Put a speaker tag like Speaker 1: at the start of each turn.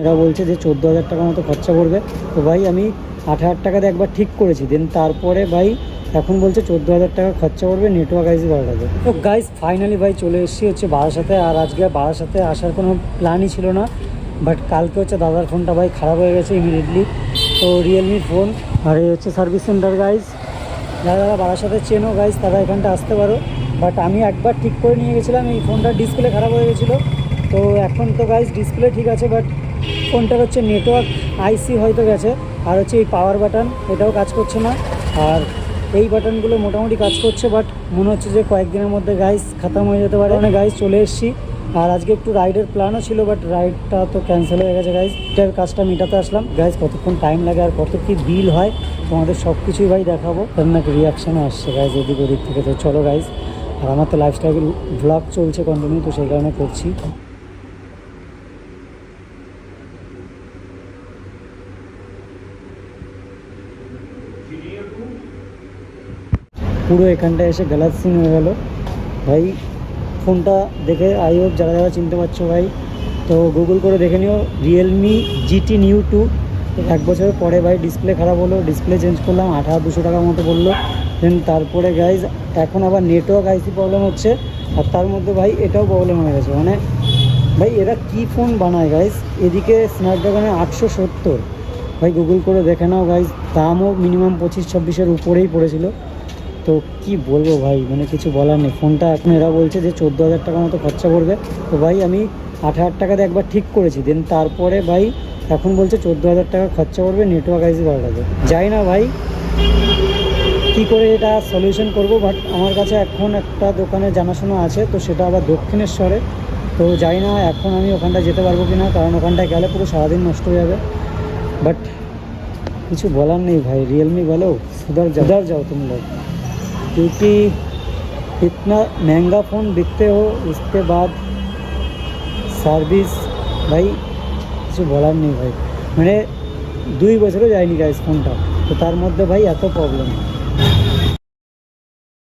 Speaker 1: এরা বলছে যে চোদ্দ হাজার টাকা মতো খরচা পড়বে। তো ভাই, আমি আট হাজার টাকাতে একবার ঠিক করেছি। দেন তারপরে ভাই, এখন বলছে চোদ্দ হাজার টাকা খরচা পড়বে নেটওয়ার্ক আইসি বাড়াবে তো গাইজ ফাইনালি ভাই চলে এসেছি হচ্ছে বারাসাতে। আর আজকে বারাসাতে আসার কোনো প্ল্যানই ছিল না। বাট কালকে হচ্ছে দাদার ফোনটা ভাই খারাপ হয়ে গেছে ইমিডিয়েটলি তো রিয়েলমির ফোন আর এই হচ্ছে সার্ভিস সেন্টার গাইজ যারা যারা বারাসাতে চেনো গাইজ তারা এখানটা আসতে পারো। বাট আমি একবার ঠিক করে নিয়ে গেছিলাম, এই ফোনটা ডিসপ্লে খারাপ হয়ে গেছিল। তো এখন তো গাইজ ডিসপ্লে ঠিক আছে বাট ফোনটার হচ্ছে নেটওয়ার্ক আইসি হয়তো গেছে আর হচ্ছে এই পাওয়ার বাটন এটাও কাজ করছে না। আর এই বাটনগুলো মোটামুটি কাজ করছে বাট মনে হচ্ছে যে কয়েকদিনের মধ্যে গাইজ খাতাম হয়ে যেতে পারে। মানে গাইজ চলে এসেছি আর আজকে একটু রাইডের প্ল্যানও ছিল বাট রাইডটা তো ক্যান্সেল হয়ে গেছে গাইজ এটার কাজটা মেটাতে আসলাম। গাইজ কতক্ষণ টাইম লাগে আর কত কি বিল হয় তোমাদের সব কিছুই ভাই দেখাবো। তার নাকি রিয়াকশানও আসছে গাইজ এদিক ওদিক থেকে। তো চলো গাইজ আর আমার তো লাইফস্টাইল ভ্লগ চলছে কন্টিনিউ তো সেই কারণে করছি। পুরো এখানটায় এসে গ্যালার সিন হয়ে গেল। ভাই ফোনটা দেখে আই হোপ যারা যারা চিনতে পারছ ভাই, তো গুগল করে দেখে নিও রিয়েলমি জিটি নিউ টু এক বছর পরে ভাই ডিসপ্লে খারাপ হলো ডিসপ্লে চেঞ্জ করলাম আট হাজার দুশো টাকার মতো বলল। দেন তারপরে গাইজ এখন আবার নেটওয়ার্ক আইসি প্রবলেম হচ্ছে, আর তার মধ্যে ভাই এটাও প্রবলেম হয়ে গেছে। মানে ভাই, এরা কি ফোন বানায় গাইজ এদিকে স্ন্যাপড্রাগনের আটশো সত্তর। ভাই গুগল করে দেখে নাও গাইজ দামও মিনিমাম পঁচিশ, ছাব্বিশের উপরেই পড়েছিল। তো কি বলব ভাই? মানে কিছু বলার নেই। ফোনটা এখন এরা বলছে যে চোদ্দ হাজার টাকা মতো খরচা পড়বে। তো ভাই আমি আট হাজার টাকাতে একবার ঠিক করেছি। দেন তারপরে ভাই এখন বলছে চোদ্দ হাজার টাকা খরচা পড়বে নেটওয়ার্ক আইসি বাড়াতে যাই না ভাই। কি করে এটা সলিউশন করব? বাট আমার কাছে এখন একটা দোকানে জানাশোনা আছে, তো সেটা আবার দক্ষিণেশ্বরে। তো যাই না, এখন আমি ওখানটা যেতে পারব কি না কারণ ওখানটায় গেলে পুরো সারাদিন নষ্ট হয়ে যাবে। বাট কিছু বলার নেই ভাই। রিয়েলমি বলো সুধার যাও। তোমরা क्योंकि इतना महंगा फ़ोन बिकते हो उसके बाद সার্ভিস ভাই কিছু বলার নেই ভাই মানে দুই বছরও যায়নি গাইস ফোনটা তো তার মধ্যে ভাই এত প্রবলেম